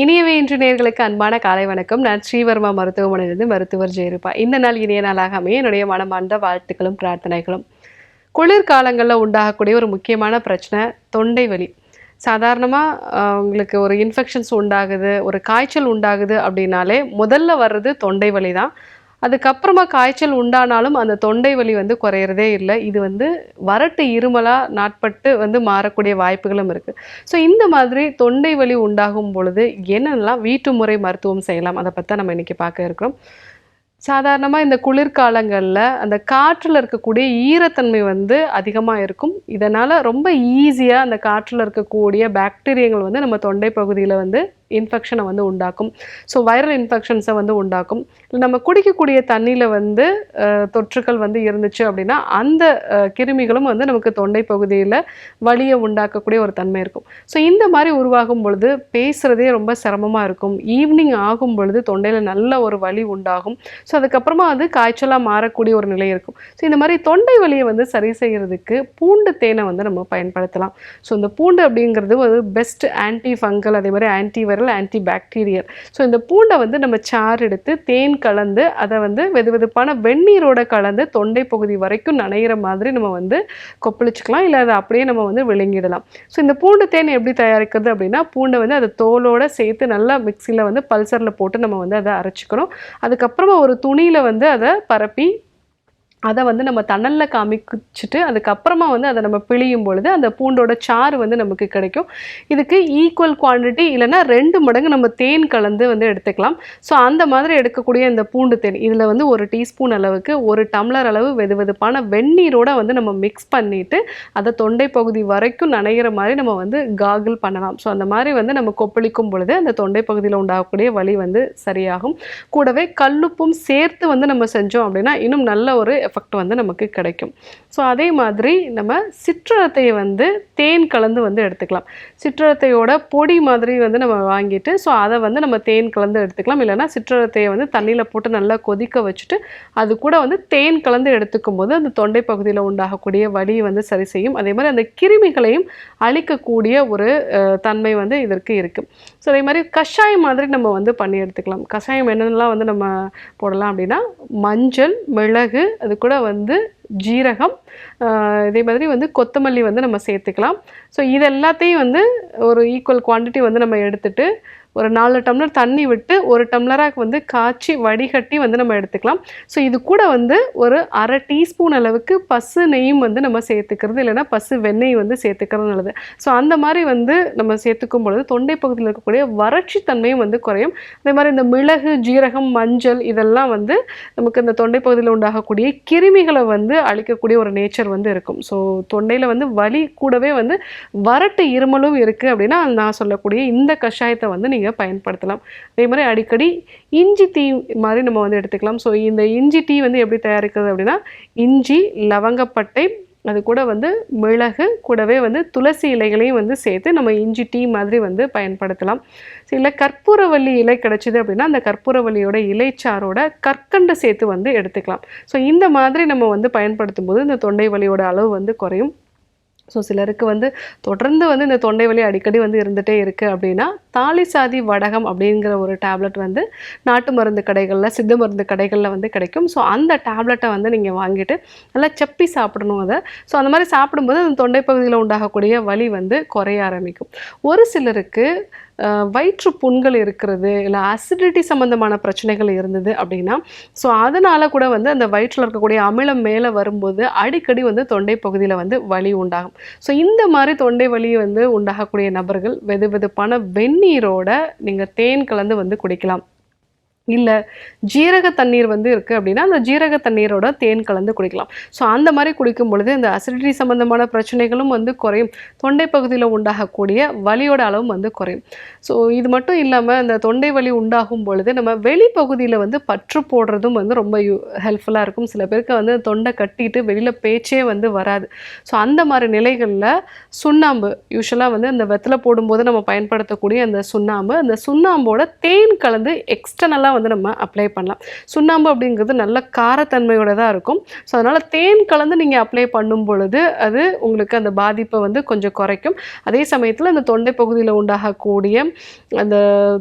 இனியவே இன்று நேர்களுக்கு அன்பான காலை வணக்கம். நான் ஸ்ரீவர்மா மருத்துவமனையிலிருந்து மருத்துவர் ஜெயருப்பா இந்த நாள் இனிய நாளாக அமைய என்னுடைய மனமார்ந்த வாழ்த்துக்களும் பிரார்த்தனைகளும். குளிர்காலங்களில் உண்டாகக்கூடிய ஒரு முக்கியமான பிரச்சனை தொண்டை வலி. சாதாரணமாக உங்களுக்கு ஒரு இன்ஃபெக்ஷன்ஸ் உண்டாகுது ஒரு காய்ச்சல் உண்டாகுது அப்படின்னாலே முதல்ல வர்றது தொண்டை வலி தான் அதுக்கப்புறமா காய்ச்சல் உண்டானாலும் அந்த தொண்டை வலி வந்து குறையிறதே இல்லை. இது வந்து வறட்டு இருமலாக நாட்பட்டு வந்து மாறக்கூடிய வாய்ப்புகளும் இருக்குது ஸோ இந்த மாதிரி தொண்டை வலி உண்டாகும் பொழுது என்னென்னலாம் வீட்டு முறை மருத்துவம் செய்யலாம்? அதை பற்றி நம்ம இன்றைக்கி பார்க்க இருக்கிறோம். சாதாரணமாக இந்த குளிர்காலங்களில் அந்த காற்றில் இருக்கக்கூடிய ஈரத்தன்மை வந்து அதிகமாக இருக்கும். இதனால் ரொம்ப ஈஸியாக அந்த காற்றில் இருக்கக்கூடிய பாக்டீரியங்கள் வந்து நம்ம தொண்டை பகுதியில் வந்து இன்ஃபெக்ஷனை வந்து உண்டாக்கும். ஸோ வைரல் இன்ஃபெக்ஷன்ஸை வந்து உண்டாக்கும். இல்லை நம்ம குடிக்கக்கூடிய தண்ணியில் வந்து தொற்றுகள் தொற்றுக்கள் வந்து இருந்துச்சு அப்படின்னா அந்த கிருமிகளும் வந்து நமக்கு தொண்டை பகுதியில் வலியை உண்டாக்கக்கூடிய ஒரு தன்மை இருக்கும். ஸோ இந்த மாதிரி உருவாகும் பொழுது பேசுகிறதே ரொம்ப சிரமமாக இருக்கும். ஈவினிங் ஆகும் பொழுது தொண்டையில் நல்ல ஒரு வலி உண்டாகும். ஸோ அதுக்கப்புறமா வந்து காய்ச்சலாக மாறக்கூடிய ஒரு நிலை இருக்கும். ஸோ இந்த மாதிரி தொண்டை வலியை வந்து சரி செய்கிறதுக்கு பூண்டு தேனை வந்து நம்ம பயன்படுத்தலாம். ஸோ இந்த பூண்டு அப்படிங்கிறது ஒரு பெஸ்ட் ஆன்டி ஃபங்கல் அதே மாதிரி anti viral anti bacterial so இந்த பூண்டை வந்து நம்ம சாறு எடுத்து தேன் கலந்து அதை வந்து வெது வெதுப்பான வெந்நீரோட கலந்து தொண்டை பகுதி வரைக்கும் நனைகிற மாதிரி நம்ம வந்து கொப்பளிச்சுக்கலாம். இல்லை அதை அப்படியே நம்ம வந்து விழுங்கிடலாம். ஸோ இந்த பூண்டு தேன் எப்படி தயாரிக்கிறது அப்படின்னா பூண்டை வந்து அதை தோலோட சேர்த்து நல்லா மிக்சியில் வந்து பல்சரில் போட்டு நம்ம வந்து அதை அரைச்சிக்கணும். அதுக்கப்புறமா ஒரு துணியில் வந்து அதை பரப்பி அதை வந்து நம்ம தணலில் காமிச்சிட்டு அதுக்கப்புறமா வந்து அதை நம்ம பிழியும் பொழுது அந்த பூண்டோட சாறு வந்து நமக்கு கிடைக்கும். இதுக்கு ஈக்குவல் குவாண்டிட்டி இல்லைன்னா ரெண்டு மடங்கு நம்ம தேன் கலந்து வந்து எடுத்துக்கலாம். ஸோ அந்த மாதிரி எடுக்கக்கூடிய இந்த பூண்டு தேன் இதில் வந்து ஒரு டீஸ்பூன் அளவுக்கு ஒரு டம்ளர் அளவு வெது வெதுப்பான வெந்நீரோட வந்து நம்ம மிக்ஸ் பண்ணிவிட்டு அதை தொண்டை பகுதி வரைக்கும் நனைகிற மாதிரி நம்ம வந்து காகிள் பண்ணலாம். ஸோ அந்த மாதிரி வந்து நம்ம கொப்பளிக்கும் பொழுது அந்த தொண்டை பகுதியில் உண்டாகக்கூடிய வலி வந்து சரியாகும். கூடவே கல்லுப்பும் சேர்த்து வந்து நம்ம செஞ்சோம் அப்படின்னா இன்னும் நல்ல ஒரு எஃபெக்ட் வந்து நமக்கு கிடைக்கும். ஸோ அதே மாதிரி நம்ம சிற்றரத்தையை வந்து தேன் கலந்து வந்து எடுத்துக்கலாம். சிற்றரத்தையோட பொடி மாதிரி வந்து நம்ம வாங்கிட்டு ஸோ அதை வந்து நம்ம தேன் கலந்து எடுத்துக்கலாம். இல்லைன்னா சிற்றரத்தையை வந்து தண்ணியில் போட்டு நல்லா கொதிக்க வச்சுட்டு அது கூட வந்து தேன் கலந்து எடுத்துக்கும் போது அந்த தொண்டை பகுதியில் உண்டாகக்கூடிய வலியை வந்து சரி செய்யும். அதே மாதிரி அந்த கிருமிகளையும் அழிக்கக்கூடிய ஒரு தன்மை வந்து இதற்கு இருக்குது ஸோ அதே மாதிரி கஷாயம் மாதிரி நம்ம வந்து பண்ணி எடுத்துக்கலாம். கஷாயம் என்னென்னலாம் வந்து நம்ம போடலாம் அப்படின்னா மஞ்சள் மிளகு அது கூட வந்து ஜீரகம் இதே மாதிரி வந்து கொத்தமல்லி வந்து நம்ம சேர்த்துக்கலாம். ஸோ இது எல்லாத்தையும் வந்து ஒரு ஈக்குவல் குவாண்டிட்டி வந்து நம்ம எடுத்துட்டு ஒரு நாலு டம்ளர் தண்ணி விட்டு ஒரு டம்ளராக வந்து காய்ச்சி வடிகட்டி வந்து நம்ம எடுத்துக்கலாம். ஸோ இது கூட வந்து ஒரு அரை டீஸ்பூன் அளவுக்கு பசு நெய்யும் வந்து நம்ம சேர்த்துக்கிறது இல்லைன்னா பசு வெண்ணெய் வந்து சேர்த்துக்கிறது நல்லது. ஸோ அந்த மாதிரி வந்து நம்ம சேர்த்துக்கும் பொழுது தொண்டை பகுதியில் இருக்கக்கூடிய வறட்சி தன்மையும் வந்து குறையும். அதே மாதிரி இந்த மிளகு ஜீரகம் மஞ்சள் இதெல்லாம் வந்து நமக்கு இந்த தொண்டை பகுதியில் உண்டாகக்கூடிய கிருமிகளை வந்து அழிக்கக்கூடிய ஒரு நேச்சர் வந்து இருக்கும். ஸோ தொண்டையில் வந்து வலி கூடவே வந்து வறட்டு இருமலும் இருக்குது அப்படின்னா நான் சொல்லக்கூடிய இந்த கஷாயத்தை வந்து நீங்கள் பயன்படுத்தலாம். அதே மாதிரி அடிக்கடி இஞ்சி டீ மாதிரி நம்ம வந்து எடுத்துக்கலாம். ஸோ இந்த இஞ்சி டீ வந்து எப்படி தயாரிக்கிறது அப்படின்னா இஞ்சி லவங்கப்பட்டை அது கூட வந்து மிளகு கூடவே வந்து துளசி இலைகளையும் வந்து சேர்த்து நம்ம இஞ்சி டீ மாதிரி வந்து பயன்படுத்தலாம். சில இல்லை இலை கிடைச்சிது அப்படின்னா அந்த கற்பூரவல்லியோட இலைச்சாரோட கற்கண்டை சேர்த்து வந்து எடுத்துக்கலாம். ஸோ இந்த மாதிரி நம்ம வந்து பயன்படுத்தும் போது இந்த தொண்டை வலியோட அளவு வந்து குறையும். ஸோ சிலருக்கு வந்து தொடர்ந்து வந்து இந்த தொண்டை வலி அடிக்கடி வந்து இருந்துகிட்டே இருக்குது அப்படின்னா தாலிசாதி வடகம் அப்படிங்கிற ஒரு டேப்லெட் வந்து நாட்டு மருந்து கடைகளில் சித்த மருந்து கடைகளில் வந்து கிடைக்கும். ஸோ அந்த டேப்லெட்டை வந்து நீங்கள் வாங்கிட்டு நல்லா செப்பி சாப்பிடணும் அதை. ஸோ அந்த மாதிரி சாப்பிடும்போது அந்த தொண்டை பகுதியில் உண்டாகக்கூடிய வலி வந்து குறைய ஆரம்பிக்கும். ஒரு சிலருக்கு வயிற்று புண்கள் இருக்கிறது இல்லை அசிடிட்டி சம்மந்தமான பிரச்சனைகள் இருந்தது அப்படின்னா ஸோ அதனால் கூட வந்து அந்த வயிற்றில் இருக்கக்கூடிய அமிலம் மேலே வரும்போது அடிக்கடி வந்து தொண்டை பகுதியில் வந்து வலி உண்டாகும். ஸோ இந்த மாதிரி தொண்டை வலி வந்து உண்டாகக்கூடிய நபர்கள் வெது வெதுப்பான வெந்நீரோட நீங்கள் தேன் கலந்து வந்து குடிக்கலாம். இல்லை ஜீரக தண்ணீர் வந்து இருக்குது அப்படின்னா அந்த ஜீரக தண்ணீரோட தேன் கலந்து குடிக்கலாம். ஸோ அந்த மாதிரி குடிக்கும் பொழுது இந்த அசிடிட்டி சம்மந்தமான பிரச்சனைகளும் வந்து குறையும். தொண்டை பகுதியில் உண்டாகக்கூடிய வலியோட அளவும் வந்து குறையும். ஸோ இது மட்டும் இல்லாமல் இந்த தொண்டை வலி உண்டாகும் பொழுது நம்ம வெளிப்பகுதியில் வந்து பற்று போடுறதும் வந்து ரொம்ப யூ ஹெல்ப்ஃபுல்லாக இருக்கும். சில பேருக்கு வந்து தொண்டை கட்டிட்டு வெளியில் பேச்சே வந்து வராது. ஸோ அந்த மாதிரி நிலைகளில் சுண்ணாம்பு யூஸ்வலாக வந்து அந்த வெத்தலை போடும்போது நம்ம பயன்படுத்தக்கூடிய அந்த சுண்ணாம்பு அந்த சுண்ணாம்போட தேன் கலந்து எக்ஸ்டர்னலாக வந்து நம்ம அப்ளை பண்ணலாம். சுண்ணாம்பு அப்படிங்கிறது நல்ல காரத்தன்மையோட தான் இருக்கும். ஸோ அதனால் தேன் கலந்து நீங்கள் அப்ளை பண்ணும் பொழுது அது உங்களுக்கு அந்த பாதிப்பை வந்து கொஞ்சம் குறைக்கும். அதே சமயத்தில் அந்த தொண்டை பகுதியில் உண்டாகக்கூடிய அந்த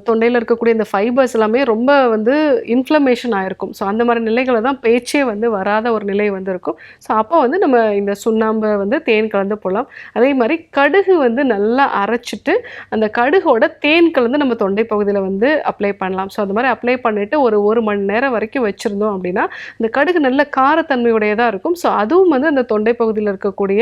தொண்டையில் இருக்கக்கூடிய இந்த ஃபைபர்ஸ் எல்லாமே ரொம்ப வந்து இன்ஃப்ளமேஷன் ஆயிருக்கும். ஸோ அந்த மாதிரி நிலைகளை தான் பேச்சே வந்து வராத ஒரு நிலை வந்து இருக்கும். ஸோ அப்போ வந்து நம்ம இந்த சுண்ணாம்பை வந்து தேன் கலந்து போடலாம். அதே மாதிரி கடுகு வந்து நல்லா அரைச்சிட்டு அந்த கடுகோட தேன் கலந்து நம்ம தொண்டை பகுதியில் வந்து அப்ளை பண்ணலாம். ஸோ அந்த மாதிரி அப்ளை பண்ணிவிட்டு ஒரு ஒரு மணி நேரம் வரைக்கும் வச்சுருந்தோம் அப்படின்னா இந்த கடுகு நல்ல காரத்தன்மையுடையதாக இருக்கும். ஸோ அதுவும் வந்து அந்த தொண்டை பகுதியில் இருக்கக்கூடிய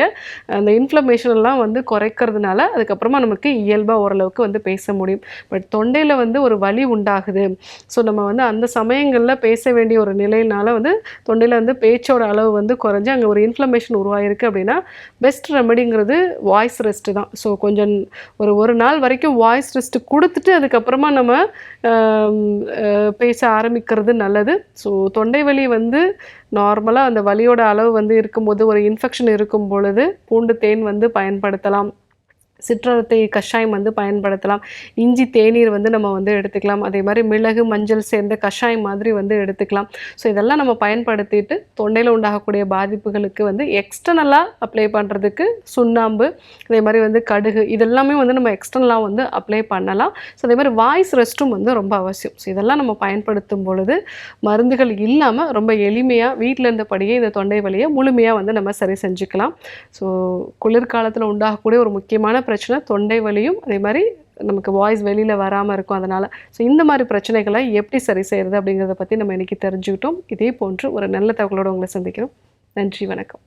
அந்த இன்ஃப்ளமேஷன் எல்லாம் வந்து குறைக்கிறதுனால அதுக்கப்புறமா நமக்கு இயல்பாக ஓரளவுக்கு வந்து பேச முடியும். பட் தொண்டையில் வந்து ஒரு வலி உண்டாகுது. ஸோ நம்ம வந்து அந்த சமயங்களில் பேச வேண்டிய ஒரு நிலையினால வந்து தொண்டையில் வந்து பேச்சோட அளவு வந்து குறைஞ்சு அங்கே ஒரு இன்ஃப்ளமேஷன் உருவாயிருக்கு அப்படின்னா பெஸ்ட் ரெமெடிங்கிறது வாய்ஸ் ரெஸ்ட்டு தான். ஸோ கொஞ்சம் ஒரு ஒரு நாள் வரைக்கும் வாய்ஸ் ரெஸ்ட்டு கொடுத்துட்டு அதுக்கப்புறமா நம்ம பேச ஆரம்பிக்கிறது நல்லது. ஸோ தொண்டை வலி வந்து நார்மலாக அந்த வலியோட அளவு வந்து இருக்கும்போது ஒரு இன்ஃபெக்ஷன் இருக்கும் பொழுது பூண்டு தேன் வந்து பயன்படுத்தலாம். சிற்றத்தை கஷாயம் வந்து பயன்படுத்தலாம். இஞ்சி தேநீர் வந்து நம்ம வந்து எடுத்துக்கலாம். அதே மாதிரி மிளகு மஞ்சள் சேர்ந்த கஷாயம் மாதிரி வந்து எடுத்துக்கலாம். ஸோ இதெல்லாம் நம்ம பயன்படுத்திட்டு தொண்டையில் உண்டாகக்கூடிய பாதிப்புகளுக்கு வந்து எக்ஸ்டர்னலாக அப்ளை பண்ணுறதுக்கு சுண்ணாம்பு அதே மாதிரி வந்து கடுகு இதெல்லாமே வந்து நம்ம எக்ஸ்டர்னலாக வந்து அப்ளை பண்ணலாம். ஸோ அதே மாதிரி வாய்ஸ் ரெஸ்ட்டும் வந்து ரொம்ப அவசியம். ஸோ இதெல்லாம் நம்ம பயன்படுத்தும் பொழுது மருந்துகள் இல்லாமல் ரொம்ப எளிமையாக வீட்டில் இருந்தபடியே இந்த தொண்டை வலியை முழுமையாக வந்து நம்ம சரி செஞ்சுக்கலாம். ஸோ குளிர்காலத்தில் உண்டாகக்கூடிய ஒரு முக்கியமான பிரச்சனை பிரச்சனை தொண்டை வலியும் அதே மாதிரி நமக்கு வாய்ஸ் வெளியில் வராமல் இருக்கும் அதனால். ஸோ இந்த மாதிரி பிரச்சனைகளை எப்படி சரி செய்கிறது அப்படிங்கிறத பற்றி நம்ம இன்றைக்கி தெரிஞ்சுக்கிட்டோம். இதே போன்று ஒரு நல்ல தகவலோடு உங்களை சந்திக்கிறோம். நன்றி வணக்கம்.